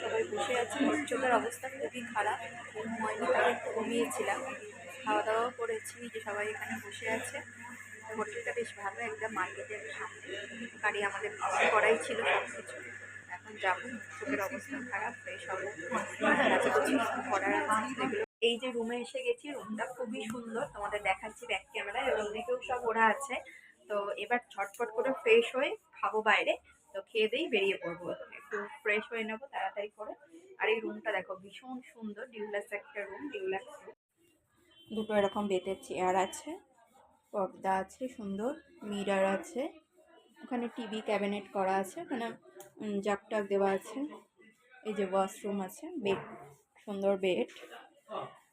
সবাই বসে আছি চোখের অবস্থা খুবই খারাপ। তাই একটু ঘুমিয়েছিলাম। খাওয়া দাওয়াও করেছি যে সবাই এখানে বসে আছে। হোটেলটা বেশ ভালো, একদম মার্কেটের সামনে। গাড়ি আমাদের করাই ছিল সব কিছু এখন যাব, চোখের অবস্থা খারাপ ফ্রেশ সব কিছু করার এই যে রুমে এসে গেছি রুমটা খুবই সুন্দর। তোমাদের দেখাচ্ছি ব্যাক ক্যামেরায় এবং দিকেও সব ওরা আছে। তো এবার ছটফট করে ফ্রেশ হয়ে খাব বাইরে। তো খেয়ে দিয়েই বেরিয়ে পড়ব। ফ্রেশ হয়ে নেব তাড়াতাড়ি করে। আর এই রুমটা দেখো, ভীষণ সুন্দর ডিউলাক্স একটা রুম ডিউলাক্স রুম দুটো এরকম বেতের চেয়ার আছে, পর্দা আছে সুন্দর মিরার আছে। ওখানে টিভি ক্যাবিনেট করা আছে, ওখানে জাক টাক দেওয়া আছে। এই যে ওয়াশরুম আছে বেড সুন্দর বেড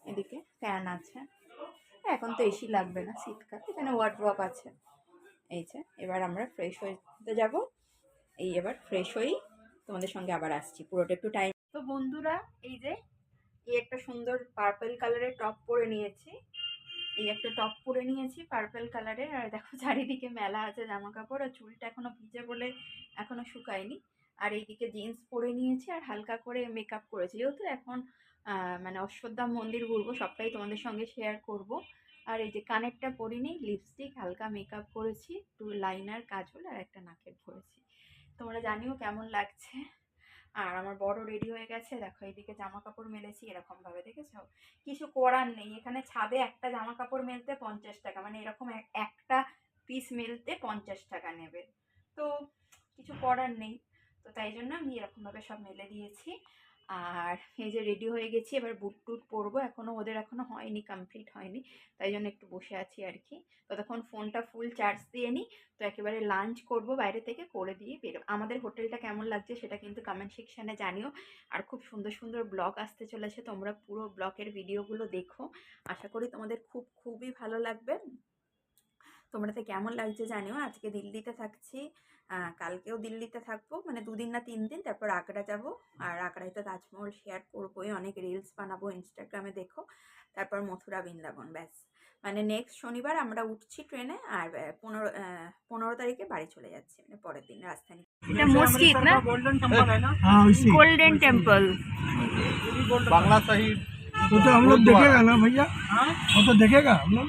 এদিকে ফ্যান আছে। এখন তো এসি লাগবে না, শীতকাল, এখানে ওয়ার্ড্রপ আছে। এই যে, এবার আমরা ফ্রেশ হতে যাব। এই এবার ফ্রেশ হয়েই তোমাদের সঙ্গে আবার আসছি। পুরোটা একটু টাইম তো বন্ধুরা, এই যে, এই একটা সুন্দর পার্পল কালারের টপ পরে নিয়েছি। এই একটা টপ পরে নিয়েছি পার্পল কালারের আর দেখো, চারিদিকে মেলা আছে জামা কাপড় আর চুলটা এখনও ভিজে বলে এখনও শুকায়নি। আর এইদিকে জিন্স পরে নিয়েছি আর হালকা করে মেকআপ করেছি। যেহেতু এখন মানে অশ্বত্থাম মন্দির ঘুরবো, সবটাই তোমাদের সঙ্গে শেয়ার করব। আর এই যে কানেরটা পরিনি লিপস্টিক হালকা মেকআপ করেছি, একটু লাইনার কাজল আর একটা নাকের করেছি তোমরা জানিও কেমন লাগছে। আর আমার বড় রেডি হয়ে গেছে। দেখো, এইদিকে জামা কাপড় মেলেছি এরকম ভাবে দেখেছ? কিছু করার নেই। এখানে ছাদে একটা জামা কাপড় মেলতে পঞ্চাশ টাকা। মানে এরকম এক- একটা পিস মেলতে পঞ্চাশ টাকা নেবে। তো কিছু করার নেই। তো তাই জন্য আমি এরকমভাবে সব মেলে দিয়েছি। আর এই যে রেডি হয়ে গেছি, এবার বুট টুট পরবো। এখনও ওদের এখনও হয়নি কমপ্লিট হয়নি। তাই জন্য একটু বসে আছি আর কি। ততক্ষণ ফোনটা ফুল চার্জ দিয়ে নিই। তো একেবারে লাঞ্চ করব বাইরে থেকে, করে দিয়ে বেরো আমাদের হোটেলটা কেমন লাগছে সেটা কিন্তু কমেন্ট সেকশানে জানিও। আর খুব সুন্দর সুন্দর ব্লগ আসতে চলেছে। তোমরা পুরো ব্লগের ভিডিওগুলো দেখো। আশা করি তোমাদের খুব খুবই ভালো লাগবে। তোমরা তো কেমন লাগছে জানিও আজকে দিল্লিতে থাকছি আহ, কালকেও দিল্লিতে থাকবো মানে দুদিন না তিন দিন তারপর আগ্রা যাব আর আগ্রায় তো তাজমহল শেয়ার করবোই অনেক রিলস বানাবো ইনস্টাগ্রামে দেখো তারপর মথুরা বৃন্দাবন ব্যাস মানে নেক্সট শনিবার আমরা উঠছি ট্রেনে আর আহ, পনেরো আহ, পনেরো তারিখে বাড়ি চলে যাচ্ছি মানে পরের দিন রাজধানী এটা মসজিদ না गोल्डन टेम्पल है ना हाँ इसी গোল্ডেন টেম্পল बांग्ला शहीद वो तो हम लोग देखेगा ना भैया हाँ वो तो देखेगा हम लोग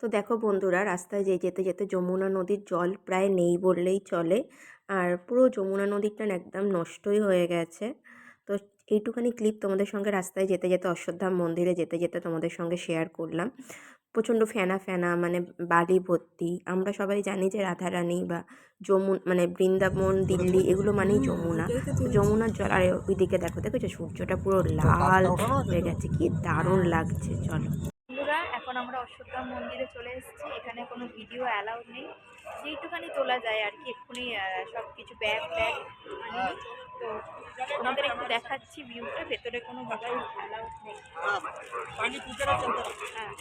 তো দেখো বন্ধুরা রাস্তায় যে যেতে যেতে যমুনা নদীর জল প্রায় নেই বললেই চলে। আর পুরো যমুনা নদীটা একদম নষ্টই হয়ে গেছে। তো এইটুখানি ক্লিপ তোমাদের সঙ্গে রাস্তায় যেতে যেতে অশ্বত্থাম মন্দিরে যেতে যেতে তোমাদের সঙ্গে শেয়ার করলাম। প্রচণ্ড ফেনা ফেনা মানে বালি ভর্তি। আমরা সবাই জানি যে রাধারানী বা যমুন মানে বৃন্দাবন দিল্লি এগুলো মানেই যমুনা। যমুনার জল আর ওইদিকে দেখো দেখো যে সূর্যটা পুরো লাল হয়ে গেছে কি দারুণ লাগছে চলো। এখন আমরা অশ্বত্থাম মন্দিরে চলে এসেছি। এখানে কোনো ভিডিও অ্যালাউড নেই। যেইটুখানি তোলা যায় আর কি এক্ষুনি সব কিছু ব্যাগ ব্যাগ তো ওনাদের একটু দেখাচ্ছি ভিউটা ভেতরে কোনো মোবাইল অ্যালাউড নেই। হ্যাঁ।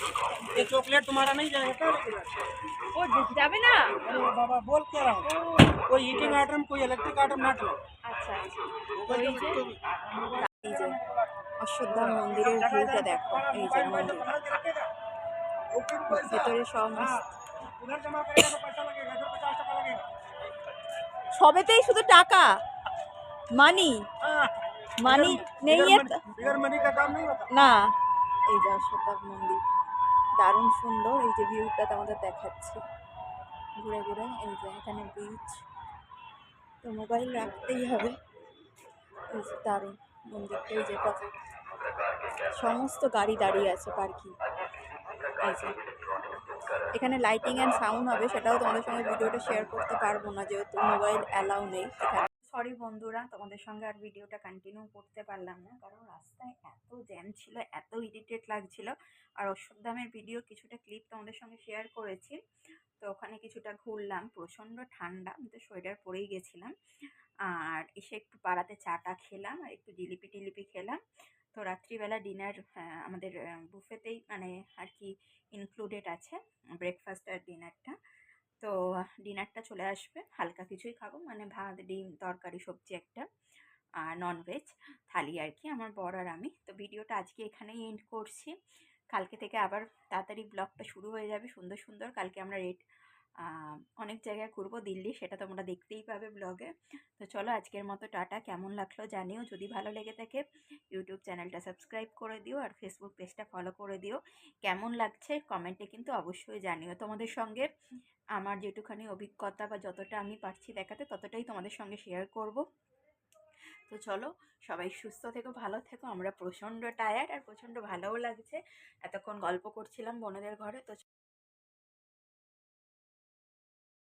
ও যাবে না? ওই আচ্ছা আচ্ছা। মন্দিরের ভিউটা দেখো। এই যে মন্দির। ভিতরে সবেতেই শুধু টাকা। মানি। মানি নেই না, এই যা শতাব মন্দির। দারুণ সুন্দর, এই যে ভিউটা তোমাদের দেখাচ্ছি। ঘুরে ঘুরে, এই যে এখানে বিচ তো মোবাইল রাখতেই হবে। দারুণ মন্দিরটা, এই যে সমস্ত গাড়ি দাঁড়িয়ে আছে পার্কিং এখানে লাইটিং অ্যান্ড সাউন্ড হবে, সেটাও তোমাদের সঙ্গে ভিডিওটা শেয়ার করতে পারব না, যেহেতু মোবাইল অ্যালাউ নেই সরি বন্ধুরা, তোমাদের সঙ্গে আর ভিডিওটা কন্টিনিউ করতে পারলাম না, কারণ রাস্তায় এত জ্যাম ছিল, এত ইরিটেট লাগছিল, আর অশ্বত্থামের ভিডিও কিছুটা ক্লিপ তোমাদের সঙ্গে শেয়ার করেছি, তো ওখানে কিছুটা ঘুরলাম, প্রচণ্ড ঠান্ডা, আমি তো সোয়েটার পরেই গেছিলাম, আর এসে একটু পাড়াতে চাটা খেলাম, আর একটু জিলিপি টিলিপি খেলাম তো রাত্রিবেলা ডিনার আমাদের বুফেতেই মানে আর কি ইনক্লুডেড আছে ব্রেকফাস্ট আর ডিনারটা তো ডিনারটা চলে আসবে, হালকা কিছুই খাব মানে ভাত, ডিম, তরকারি, সবজি একটা, আর ননভেজ থালি আর কি আমার বর আর আমি। তো ভিডিওটা আজকে এখানেই এন্ড করছি। কালকে থেকে আবার তাড়াতাড়ি ব্লগটা শুরু হয়ে যাবে, সুন্দর সুন্দর। কালকে আমরা রেট অনেক জায়গায় ঘুরবো, দিল্লি, সেটা তোমরা দেখতেই পাবে ব্লগে তো চলো আজকের মতো টাটা, কেমন লাগল জানিও, যদি ভালো লেগে থাকে ইউটিউব চ্যানেলটা সাবস্ক্রাইব করে দিও আর ফেসবুক পেজটা ফলো করে দিও। কেমন লাগছে কমেন্টে কিন্তু অবশ্যই জানিও। তোমাদের সঙ্গে আমার যেটুখানি অভিজ্ঞতা বা যতটা আমি পারছি দেখাতে, ততটাই তোমাদের সঙ্গে শেয়ার করব। তো চলো, সবাই সুস্থ থেকো, ভালো থেকো। আমরা প্রচণ্ড টায়ার্ড আর প্রচণ্ড ভালোও লাগছে। এতক্ষণ গল্প করছিলাম বোনেদের ঘরে, তো